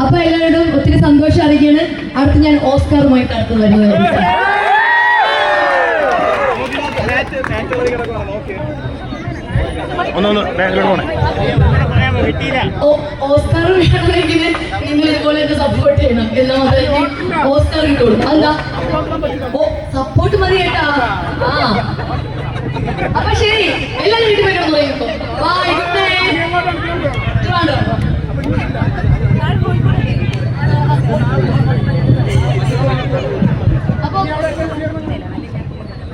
അപ്പൊ എല്ലാവരോടും ഒത്തിരി സന്തോഷം അറിയിക്കാണ് അടുത്ത് ഞാൻ ഓസ്കാറുമായിട്ട് അടുത്ത് വരുന്നത് ഒന്നൊന്ന് പോണേ. ഓസ്കാർ വേണമെങ്കിൽ നിങ്ങൾ ഇതുപോലെ എന്നെ സപ്പോർട്ട് ചെയ്യണം. എന്നാ മാത്രമേ എനിക്ക് ഓസ്കാർ കിട്ടുള്ളൂ. അതെന്താ? സപ്പോർട്ട് മതി കേട്ടോ അപ്പൊ ശരി എല്ലാവരും വീട്ടിൽ പോയി കിടന്നു തുടങ്ങിക്കോ ബൈ ഗുഡ് നൈറ്റ്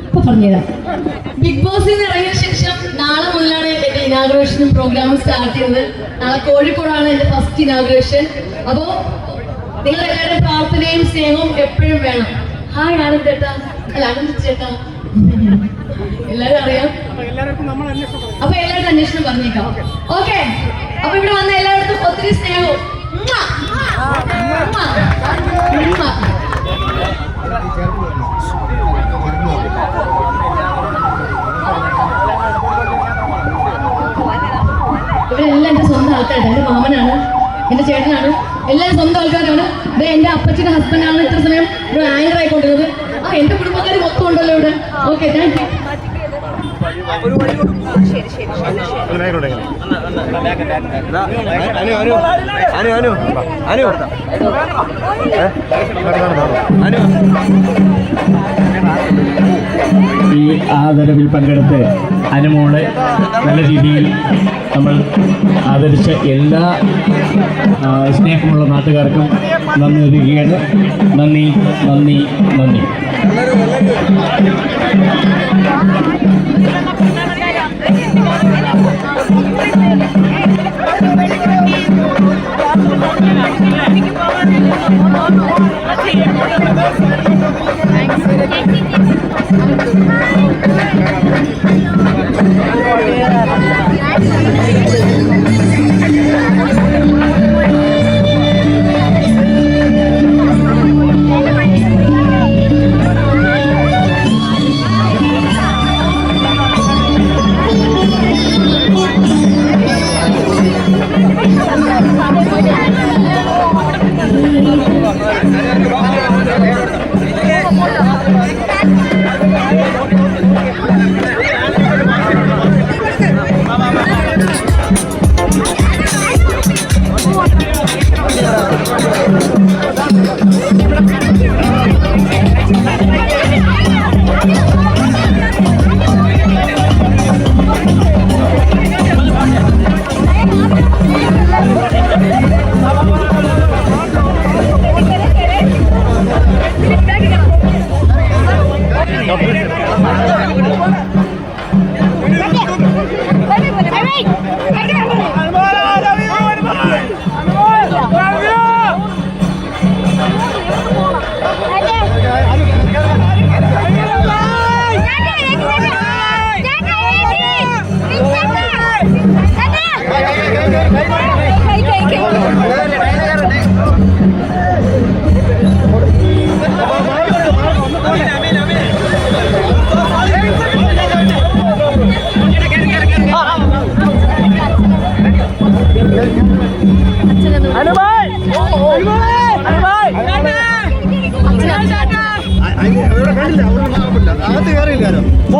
അപ്പൊ പറഞ്ഞുതരാം. ബിഗ് ബോസിൽ നിന്ന് ഇറങ്ങിയ ശേഷം നാളെ മുതലാണ് എന്റെ ഇനാഗ്രേഷനും പ്രോഗ്രാം സ്റ്റാർട്ട് ചെയ്തത് നാളെ കോഴിക്കോടാണ് എന്റെ ഫസ്റ്റ് ഇനാഗ്രേഷൻ അപ്പോ നിങ്ങൾ എല്ലാവരുടെ പ്രാർത്ഥനയും സ്നേഹവും എപ്പോഴും വേണം. ഹായ് ആണ് ചേട്ടാ അല്ല ആനന്ദ് ചേട്ടാ എല്ലാരും അറിയാം? അപ്പൊ എല്ലാവരും അന്വേഷണം പറഞ്ഞേക്കാം. ഓക്കെ അപ്പൊ ഇവിടെ വന്ന എല്ലായിടത്തും ഒത്തിരി സ്നേഹവും. ഇവരെല്ലാം എന്റെ സ്വന്തം ആൾക്കാരാണ്. എന്റെ മാമനാണ് എന്റെ ചേട്ടനാണ്. എല്ലാവരും സ്വന്തം ആൾക്കാരാണ്. ഇത് എന്റെ ഹസ്ബൻഡ് ഹസ്ബൻഡാണ് ഇത്ര സമയം. ആങ്കർ ആയിക്കൊണ്ടിരുന്നത് ആ എന്റെ കുടുംബക്കാർ മൊത്തം ഉണ്ടല്ലോ ഇവിടെ ഓക്കെ താങ്ക് യു ഈ ആദരവിൽ പങ്കെടുത്ത് അനുമോളെ നല്ല രീതിയിൽ നമ്മൾ ആദരിച്ച എല്ലാ സ്നേഹമുള്ള നാട്ടുകാർക്കും നന്ദി ഒരുക്കുകയാണ് നന്ദി നന്ദി നന്ദി. ಎಲ್ಲರೂ ಎಲ್ಲರೂ കയറിയില്ലാരോ പോലെ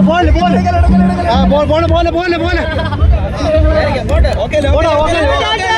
പോലെ പോലെ പോലെ പോലെ പോലെ പോടാ ഓക്കെ